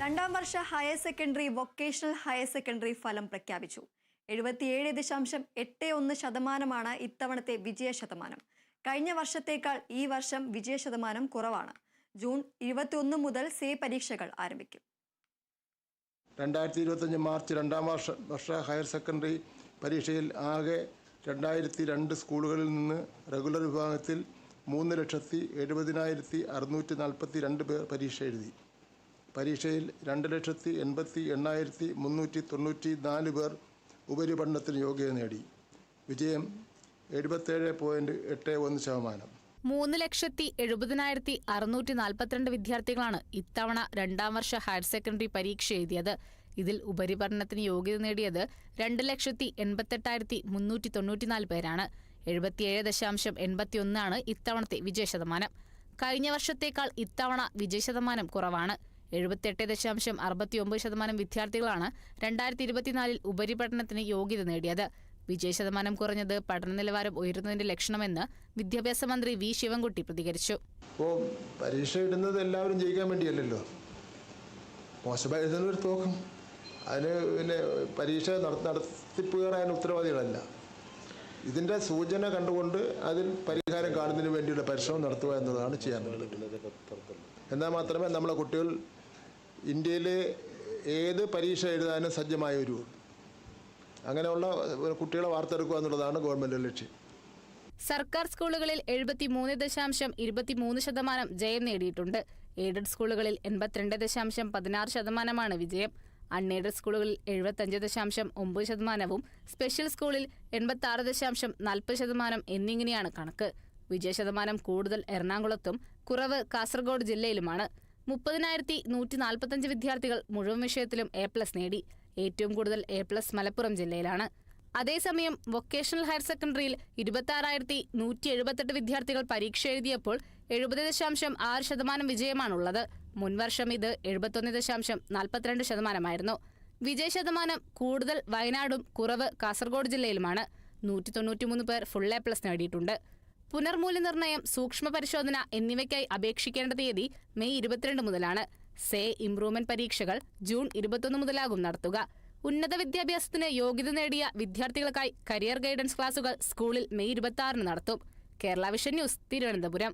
രണ്ടാം വർഷ higher secondary vocational higher secondary ഫലം പ്രഖ്യാപിച്ചു. എഴുപത്തിയേഴ് ദശാംശം എട്ട് ഒന്ന് ശതമാനമാണ് ഇത്തവണത്തെ വിജയ ശതമാനം. കഴിഞ്ഞ വർഷത്തേക്കാൾ ഈ വർഷം വിജയ ശതമാനം കുറവാണ്. ജൂൺ ഇരുപത്തിയൊന്ന് മുതൽ സേ പരീക്ഷകൾ ആരംഭിക്കും. രണ്ടായിരത്തി ഇരുപത്തഞ്ച് മാർച്ച് രണ്ടാം വർഷ വർഷ ഹയർ സെക്കൻഡറി പരീക്ഷയിൽ ആകെ രണ്ടായിരത്തി രണ്ട് സ്കൂളുകളിൽ നിന്ന് റെഗുലർ വിഭാഗത്തിൽ മൂന്ന് ലക്ഷത്തി എഴുപതിനായിരത്തി അറുന്നൂറ്റി നാൽപ്പത്തി രണ്ട് പേർ പരീക്ഷ എഴുതി. പരീക്ഷയിൽ രണ്ട് ലക്ഷത്തി എൺപത്തി എണ്ണായിരത്തി മുന്നൂറ്റി തൊണ്ണൂറ്റി നാല് പേർ ഉപരിപഠനത്തിന് യോഗ്യത നേടി. വിജയം എഴുപത്തേഴ് പോയിന്റ് എട്ട് ഒന്ന് ശതമാനം. മൂന്ന് ലക്ഷത്തി എഴുപതിനായിരത്തി അറുന്നൂറ്റി നാൽപ്പത്തിരണ്ട് വിദ്യാർത്ഥികളാണ് ഇത്തവണ രണ്ടാം വർഷ ഹയർ സെക്കൻഡറി പരീക്ഷ എഴുതിയത്. ഇതിൽ ഉപരിപഠനത്തിന് യോഗ്യത നേടിയത് രണ്ട് ലക്ഷത്തി എൺപത്തെട്ടായിരത്തി മുന്നൂറ്റി തൊണ്ണൂറ്റിനാല് പേരാണ്. എഴുപത്തിയേഴ് ദശാംശം എൺപത്തിയൊന്നാണ് ഇത്തവണത്തെ വിജയശതമാനം. കഴിഞ്ഞ വർഷത്തേക്കാൾ ഇത്തവണ വിജയശതമാനം കുറവാണ്. എഴുപത്തെട്ട് ദശാംശം അറുപത്തിയൊമ്പത് ശതമാനം വിദ്യാർത്ഥികളാണ് രണ്ടായിരത്തി ഇരുപത്തിനാലിൽ ഉപരിപഠനത്തിന് യോഗ്യത നേടിയത്. വിജയ ശതമാനം കുറഞ്ഞത് പഠന നിലവാരം ഉയരുന്നതിന്റെ ലക്ഷണമെന്ന് വിദ്യാഭ്യാസ മന്ത്രി വി ശിവൻകുട്ടി പ്രതികരിച്ചു. ഇപ്പോൾ പരീക്ഷ ഇടുന്നത് എല്ലാവരും ജയിക്കാൻ വേണ്ടിയല്ലല്ലോ? മോശമായി എഴുതുന്നവർ തോക്കം. അതിന് പിന്നെ പരീക്ഷ നട- നടത്തിപ്പുകാർ ഉത്തരവാദികളല്ല. ഇതിന്റെ സൂചന കണ്ടുകൊണ്ട് അതിൽ പരിഹാരം കാണുന്നതിന് വേണ്ടിയുള്ള പരിശ്രമം നടത്തുക എന്നതാണ് ചെയ്യാൻ എന്നാൽ മാത്രമേ നമ്മളെ കുട്ടികൾ ഇന്ത്യയിലെ ഏത് പരീക്ഷ എഴുതാനും സജ്ജമായ ഒരു അങ്ങനെയുള്ള കുട്ടികളെ വാർത്തെടുക്കുക എന്നുള്ളതാണ് ഗവൺമെന്റ് ലക്ഷ്യം. സർക്കാർ സ്കൂളുകളിൽ എഴുപത്തിമൂന്ന് ദശാംശം ഇരുപത്തിമൂന്ന് ശതമാനം ജയം നേടിയിട്ടുണ്ട്. എയ്ഡഡ് സ്കൂളുകളിൽ എൺപത്തിരണ്ട് ദശാംശം പതിനാറ് ശതമാനമാണ് വിജയം. അൺഎയ്ഡഡ് സ്കൂളുകളിൽ എഴുപത്തഞ്ച് ദശാംശം ഒമ്പത് ശതമാനവും സ്പെഷ്യൽ സ്കൂളിൽ എൺപത്തി ആറ് ദശാംശം നാൽപ്പത് ശതമാനം എന്നിങ്ങനെയാണ് കണക്ക്. വിജയ ശതമാനം കൂടുതൽ എറണാകുളത്തും കുറവ് കാസർഗോഡ് ജില്ലയിലുമാണ്. മുപ്പതിനായിരത്തി നൂറ്റി നാൽപ്പത്തഞ്ച് വിദ്യാർത്ഥികൾ മുഴുവൻ വിഷയത്തിലും എ പ്ലസ് നേടി. ഏറ്റവും കൂടുതൽ എ പ്ലസ് മലപ്പുറം ജില്ലയിലാണ്. അതേസമയം വൊക്കേഷണൽ ഹയർ സെക്കൻഡറിയിൽ ഇരുപത്തി നൂറ്റി എഴുപത്തെട്ട് വിദ്യാർത്ഥികൾ പരീക്ഷ എഴുതിയപ്പോൾ എഴുപത് ദശാംശം ആറ് ശതമാനം വിജയമാണുള്ളത്. മുൻവർഷം ഇത് എഴുപത്തൊന്ന് ദശാംശം നാൽപ്പത്തിരണ്ട് ശതമാനമായിരുന്നു. വിജയ ശതമാനം കൂടുതൽ വയനാടും കുറവ് കാസർഗോഡ് ജില്ലയിലുമാണ്. നൂറ്റി തൊണ്ണൂറ്റിമൂന്ന് പേർ ഫുൾ എ പ്ലസ് നേടിയിട്ടുണ്ട്. പുനർമൂല്യനിർണയം സൂക്ഷ്മ പരിശോധന എന്നിവയ്ക്കായി അപേക്ഷിക്കേണ്ട തീയതി മെയ് ഇരുപത്തിരണ്ട് മുതലാണ്. സേ ഇംപ്രൂവ്മെന്റ് പരീക്ഷകൾ ജൂൺ ഇരുപത്തൊന്ന് മുതലാകും നടത്തുക. ഉന്നത വിദ്യാഭ്യാസത്തിന് യോഗ്യത നേടിയ വിദ്യാർത്ഥികൾക്കായി കരിയർ ഗൈഡൻസ് ക്ലാസുകൾ സ്കൂളിൽ മെയ് ഇരുപത്തി നടത്തും. Kerala vision news Thiruvananthapuram.